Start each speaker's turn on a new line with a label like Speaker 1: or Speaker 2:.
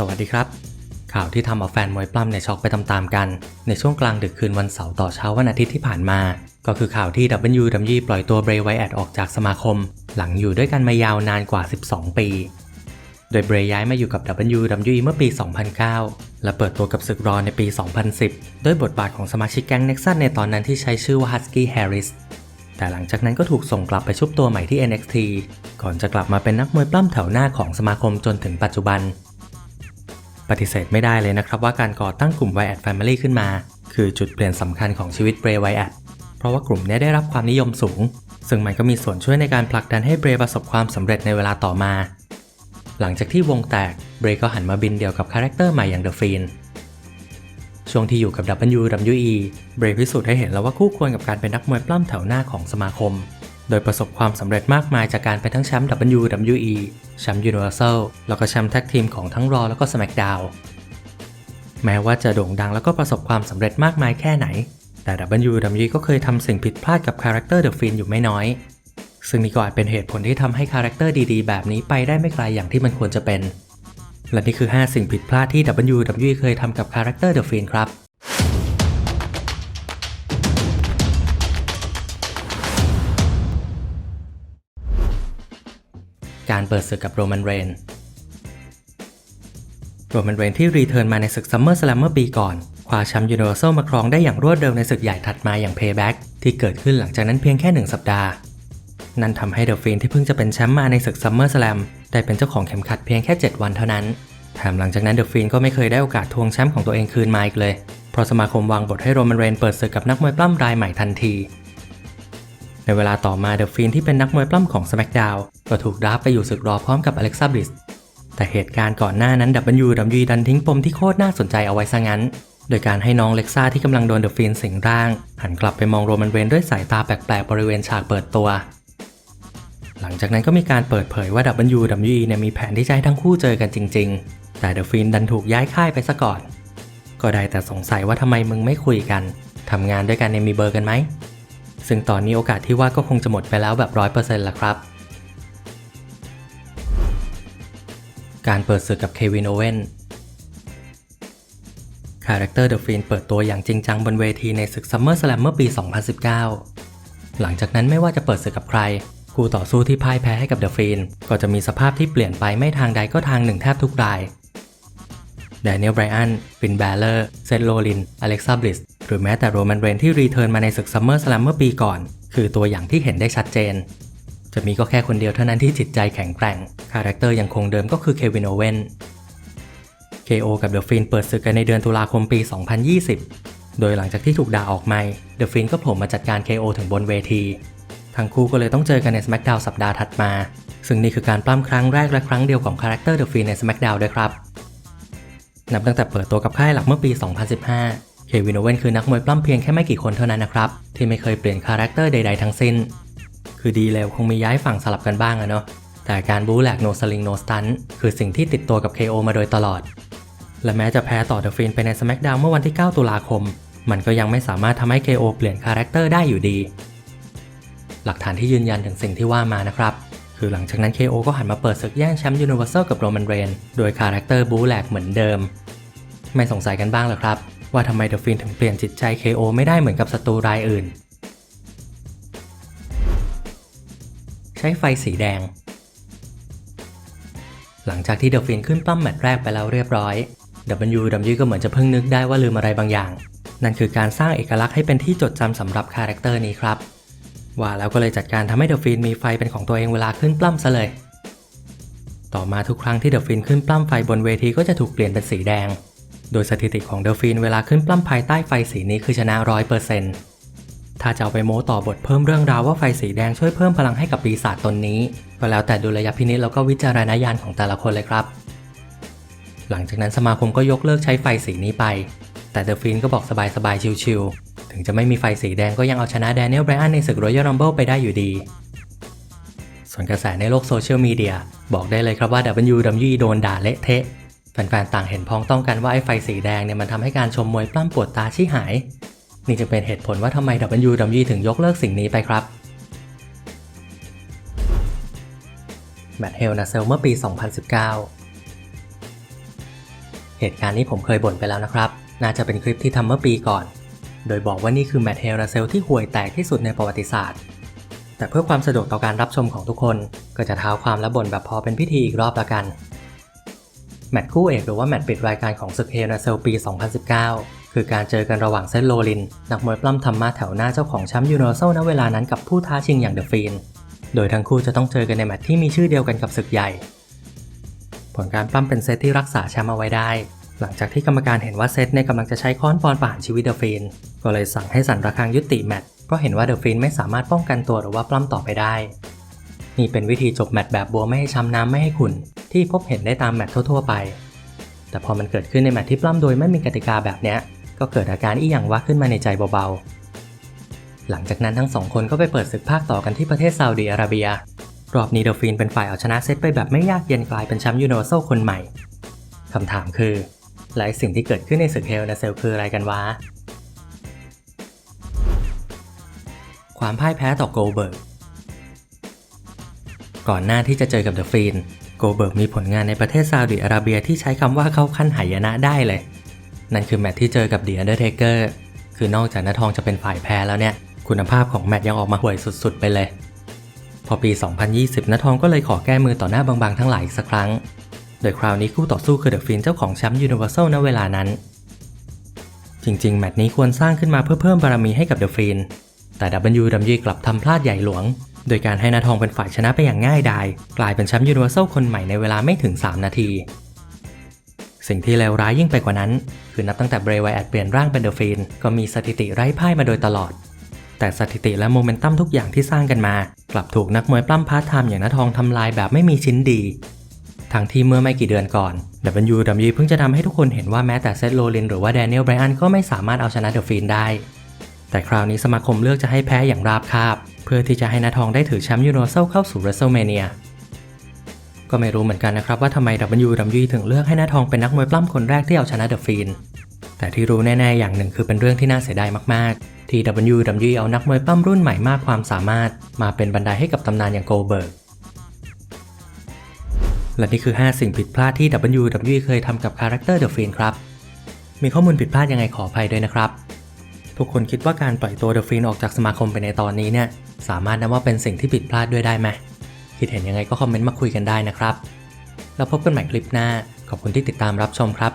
Speaker 1: สวัสดีครับ ข่าวที่ทำเอาแฟนมวยปล้ำในช็อกไปตามๆกัน ในช่วงกลางดึกคืนวันเสาร์ต่อเช้าวันอาทิตย์ที่ผ่านมา ก็คือข่าวที่ WWE ปล่อยตัวเบรย์ไวแอดออกจากสมาคม หลังอยู่ด้วยกันมายาวนานกว่า 12 ปี โดยเบรย์ย้ายมาอยู่กับ WWE เมื่อปี 2009 และเปิดตัวกับศึกรอในปี 2010 ด้วยบทบาทของสมาชิกแก๊งเน็กซัสในตอนนั้นที่ใช้ชื่อว่า Husky Harris แต่หลังจากนั้นก็ถูกส่งกลับไปชุบตัวใหม่ที่ NXT ก่อนจะกลับมาเป็นนักมวยปล้ำแถวหน้าของสมาคมจนถึงปัจจุบัน ปฏิเสธไม่ได้เลยนะครับว่าการก่อตั้งกลุ่ม Wyatt Family ขึ้นมา คือจุดเปลี่ยนสำคัญของชีวิตเบรย์ไวแอดเพราะว่ากลุ่มนี้ได้รับความนิยมสูง ซึ่งมันก็มีส่วนช่วยในการผลักดันให้เบรย์ประสบความสำเร็จในเวลาต่อมา หลังจากที่วงแตกเบรย์ก็หันมาบินเดี่ยวกับคาแรคเตอร์ใหม่อย่างเดอะฟีนช่วงที่อยู่กับ WWE เบรย์พิสูจน์ให้เห็นแล้วว่าคู่ควรกับการเป็นนักมวยปล้ำแถวหน้าของสมาคม โดยประสบความสำเร็จมากมายจากการเป็นทั้งแชมป์ WWE แชมป์ Universal แล้วก็แชมป์แท็กทีมของทั้ง Raw แล้วก็ SmackDown แม้ว่าจะโด่งดังแล้วก็ประสบความสำเร็จมากมายแค่ไหน แต่ WWE ก็เคยทำสิ่งผิดพลาดกับคาแรคเตอร์ The Fiend อยู่ไม่น้อย ซึ่งนี่ก็อาจเป็นเหตุผลที่ทำให้คาแรคเตอร์ดีๆ แบบนี้ไปได้ไม่ไกลอย่างที่มันควรจะเป็น และนี่คือ 5 สิ่งผิดพลาดที่ WWE เคยทำกับคาแรคเตอร์ The Fiend ครับ การเปิดศึกกับโรมันเรนโรมันเรนที่รีเทิร์นมาในศึกซัมเมอร์ส a ลมเมื่อปีก่อน คว้าแชมป์ยูนิเวอร์แซลมาครองได้อย่างรวดเร็วในศึกใหญ่ถัดมาอย่าง Payback ที่เกิดขึ้นหลังจากนั้นเพียงแค่หนึ่งสัปดาห์ นั่นทำให้เดอะฟินที่เพิ่งจะเป็นแชมป์มาในศึกซัมเมอร์ส a ลมได้เป็นเจ้าของเข็มขัดเพียงแค่ 7 วันเท่านั้นแถมหลังจากนั้นเดอะฟินก็ไม่เคยได้โอกาสทวงแชมป์ของตัวเองคืนมาอีกเลย เพราะสมาคมวางบทให้โรมันเรนเปิดศึกกับนักมวยปล้ำรายใหม่ทันที ในเวลาต่อมาเดอะฟินที่เป็นนักมวยปล้ำของ SmackDown ก็ถูกดราฟไปอยู่ศึกรอพร้อมกับอเล็กซ่าบลิสแต่เหตุการณ์ก่อนหน้านั้น WWE ดันทิ้งปมที่โคตรน่าสนใจเอาไว้ซะงั้น โดยการให้น้องเล็กซ่าที่กำลังโดนเดอะฟินสิงร่าง หันกลับไปมองโรมันเรนด้วยสายตาแปลกๆบริเวณฉากเปิดตัว หลังจากนั้นก็มีการเปิดเผยว่า WWE เนี่ยมีแผนที่จะให้ทั้งคู่เจอกันจริง ๆ แต่เดอะฟินดันถูกย้ายค่ายไปซะก่อน ก็ได้แต่สงสัยว่าทำไมมึงไม่คุยกันทำงานด้วยกันเนี่ยมีเบอร์กันไหม ซึ่งตอนนี้โอกาสที่ว่าก็คงจะหมดไปแล้วแบบร้อยเปอร์เซ็นต์ละครับ การเปิดศึกกับเควินโอเวนคาแรคเตอร์เดอะฟินเปิดตัวอย่างจริงจังบนเวทีในศึกซัมเมอร์ส a ลมเมื่อปี 2019 หลังจากนั้นไม่ว่าจะเปิดศึกกับใครคู่ต่อสู้ที่พ่ายแพ้ให้กับเดอะฟินก็จะมีสภาพที่เปลี่ยนไปไม่ทางใดก็ทางหนึ่งแทบทุกรายแดเนียลไบรอันฟินแบลเลอร์ เซธโรลิน อเล็กซ่าบลิส หรือแม้แต่โรแมนเรนที่รีเทิร์นมาในศึกซัมเมอร์ส a ลมเมื่อปีก่อน คือตัวอย่างที่เห็นได้ชัดเจน จะมีก็แค่คนเดียวเท่านั้นที่จิตใจแข็งแกร่ง คาแรคเตอร์ยังคงเดิมก็คือเควินโอเวน KO กับเดอะฟินเปิดศึกกันในเดือนตุลาคมปี 2020 โดยหลังจากที่ถูกด่าออกไม่เดอะฟินก็โผล่มาจัดการ KO ถึงบนเวที ทั้งคู่ก็เลยต้องเจอกันใน SmackDown สัปดาห์ถัดมา ซึ่งนี่คือการปล้ำครั้งแรกและครั้งเดียวของคาแรคเตอร์เดอะฟินใน SmackDown ด้วยครับ นับตั้งแต่เปิดตัวกับค่ายหลักเมื่อปี 2015 เควินโอเวนคือนักมวยปล้ำเพียงแค่ไม่กี่คนเท่านั้นนะครับ ที่ไม่เคยเปลี่ยนคาแรคเตอร์ใดๆทั้งสิ้น คือดีแล้วคงมีย้ายฝั่งสลับกันบ้างอะเนาะแต่การบู๊แหลกโนสลิงโนสตันคือสิ่งที่ติดตัวกับ KO มาโดยตลอด และแม้จะแพ้ต่อเดอะฟินไปใน SmackDown เมื่อวันที่ 9 ตุลาคม มันก็ยังไม่สามารถทำให้ KO เปลี่ยนคาแรคเตอร์ได้อยู่ดี หลักฐานที่ยืนยันถึงสิ่งที่ว่ามานะครับ คือหลังจากนั้น KO ก็หันมาเปิดศึกแย่งแชมป์ยูนิเวอร์แซลกับโรมันเรนโดยคาแรคเตอร์บู๊แหลกเหมือนเดิม ไม่สงสัยกันบ้างหรอครับ ว่าทำไมเดอะฟินถึงเปลี่ยนจิตใจ KO ไม่ได้เหมือนกับศัตรูรายอื่น ใช้ไฟสีแดง หลังจากที่เดอะฟินขึ้นปั้มแมตช์แรกไปแล้วเรียบร้อย WWE ก็เหมือนจะเพิ่งนึกได้ว่าลืมอะไรบางอย่าง นั่นคือการสร้างเอกลักษณ์ให้เป็นที่จดจำสำหรับคาแรคเตอร์นี้ครับ ว่าแล้วก็เลยจัดการทำให้เดอะฟินมีไฟเป็นของตัวเองเวลาขึ้นปล้ำซะเลย ต่อมาทุกครั้งที่เดอะฟินขึ้นปล้ำไฟบนเวทีก็จะถูกเปลี่ยนเป็นสีแดง โดยสถิติของเดอะฟินเวลาขึ้นปล้ำภายใต้ไฟสีนี้คือชนะร้อยเปอร์เซ็นต์ถ้าจะเอาไปโม้ต่อบทเพิ่มเรื่องราวว่าไฟสีแดงช่วยเพิ่มพลังให้กับปีศาจตนนี้ ก็แล้วแต่ดุลยพินิจแล้วก็วิจารณญาณของแต่ละคนเลยครับ หลังจากนั้นสมาคมก็ยกเลิกใช้ไฟสีนี้ไป แต่เดอะฟินก็บอกสบายๆชิวๆถึงจะไม่มีไฟสีแดงก็ยังเอาชนะแดเนียลไบรอันในศึกรอยัลรัมเบิลไปได้อยู่ดี ส่วนกระแสในโลกโซเชียลมีเดียบอกได้เลยครับว่า WWE โดนด่าเละเทะ แฟนๆต่างเห็นพ้องต้องกันว่าไอ้ไฟสีแดงเนี่ยมันทำให้การชมมวยปล้ำปวดตาชี้หาย นี่จะเป็นเหตุผลว่าทำไม WWE ถึงยกเลิกสิ่งนี้ไปครับแมตต์เฮลนาเซลเมื่อปี 2019 เหตุการณ์นี้ผมเคยบ่นไปแล้วนะครับ น่าจะเป็นคลิปที่ทำเมื่อปีก่อน โดยบอกว่านี่คือแมตช์เฮราเซลที่ห่วยแตกที่สุดในประวัติศาสตร์ แต่เพื่อความสะดวกต่อการรับชมของทุกคน ก็จะเท้าความและบ่นแบบพอเป็นพิธีอีกรอบละกัน แมตช์คู่เอกหรือว่าแมตช์ปิดรายการของศึกเฮราเซลปี 2019 คือการเจอกันระหว่างเซนโลลิน นักมวยปล้ำธรรมะแถวหน้าเจ้าของแชมป์ยูนิเซลณเวลานั้นกับผู้ท้าชิงอย่างเดอะฟีน โดยทั้งคู่จะต้องเจอกันในแมตช์ที่มีชื่อเดียวกันกับศึกใหญ่ ผลการปล้ำเป็นเซตที่รักษาแชมป์เอาไว้ได้ หลังจากที่กรรมการเห็นว่าเซตเนี่ยกำลังจะใช้ค้อนปอนประหารชีวิตเดอะฟีน ก็เลยสั่งให้สั่นระฆังยุติแมตช์เพราะเห็นว่าเดอะฟีนไม่สามารถป้องกันตัวหรือว่าปล้ำต่อไปได้ นี่เป็นวิธีจบแมตช์แบบบัวไม่ให้ช้ำน้ำไม่ให้ขุ่น ที่พบเห็นได้ตามแมตช์ทั่วๆไป แต่พอมันเกิดขึ้นในแมตช์ที่ปล้ำโดยไม่มีกติกาแบบเนี้ย ก็เกิดอาการอีหยังวะขึ้นมาในใจเบาๆ หลังจากนั้นทั้งสองคนก็ไปเปิดศึกภาคต่อกันที่ประเทศซาอุดิอาระเบีย รอบนี้เดฟีนเป็นฝ่ายเอาชนะเซตไปแบบไม่ยากเย็นกลายเป็นแชมป์ยูนิเวอร์แซลคนใหม่คำถามคือและสิ่งที่เกิดขึ้นในศึกเฮลนาเซลคืออะไรกันวะ ความพ่ายแพ้ต่อโกลเบิร์ก ก่อนหน้าที่จะเจอกับเดอะฟีน โกเบิร์กมีผลงานในประเทศซาอุดิอาระเบียที่ใช้คำว่าเข้าขั้นหายนะได้เลย นั่นคือแมตที่เจอกับเดียเดอร์เทเกอร์คือนอกจากนาทองจะเป็นฝ่ายแพ้แล้วเนี่ย คุณภาพของแมตยังออกมาห่วยสุดๆ ไปเลย พอปี 2020นาทองก็เลยขอแก้มือต่อหน้าบางๆทั้งหลายอีกสักครั้ง โดยคราวนี้คู่ต่อสู้คือเดอะฟินเจ้าของแชมป์ยูนิเวอร์แซลณเวลานั้น จริงๆ แมตนี้ควรสร้างขึ้นมาเพื่อเพิ่มบารมีให้กับเดอะฟินแต่ WWE กลับทำพลาดใหญ่หลวง โดยการให้นาทองเป็นฝ่ายชนะไปอย่างง่ายดาย กลายเป็นแชมป์ยูนิเวอร์แซลคนใหม่ในเวลาไม่ถึง 3 นาที สิ่งที่เลวร้ายยิ่งไปกว่านั้น คือนับตั้งแต่เบรย์ไวแอดเปลี่ยนร่างเป็นเดอะฟินก็มีสถิติไร้พ่ายมาโดยตลอด แต่สถิติและโมเมนตัมทุกอย่างที่สร้างกันมา กลับถูกนักมวยปล้ำพาร์ทไทม์อย่างนาทองทำลายแบบไม่มีชิ้นดีทั้งที่เมื่อไม่กี่เดือนก่อน WWE เพิ่งจะทำให้ทุกคนเห็นว่าแม้แต่เซธโรลินหรือว่าแดเนียลไบรอันก็ไม่สามารถเอาชนะเดอะฟีนได้ แต่คราวนี้สมาคมเลือกจะให้แพ้อย่างราบคาบ เพื่อที่จะให้นาทองได้ถือแชมป์ยูนิเวอร์แซลเข้าสู่ WrestleMania ก็ไม่รู้เหมือนกันนะครับว่าทำไม WWE ถึงเลือกให้นาทองเป็นนักมวยปล้ำคนแรกที่เอาชนะเดอะฟีนแต่ที่รู้แน่ๆอย่างหนึ่งคือเป็นเรื่องที่น่าเสียดายมากๆ ที่ WWE เอานักมวยปล้ำรุ่นใหม่มากความสามารถ มาเป็นบันไดให้กับตำนานอย่างโกลเบิร์กและนี่คือ 5 สิ่งผิดพลาดที่ WWE เคยทำกับคาแรคเตอร์เดอะฟีนครับ มีข้อมูลผิดพลาดยังไงขออภัยด้วยนะครับ ทุกคนคิดว่าการปล่อยตัวเดอะฟีนออกจากสมาคมไปในตอนนี้เนี่ยสามารถนับว่าเป็นสิ่งที่ผิดพลาดด้วยได้ไหมคิดเห็นยังไงก็คอมเมนต์มาคุยกันได้นะครับ แล้วพบกันใหม่คลิปหน้า ขอบคุณที่ติดตามรับชมครับ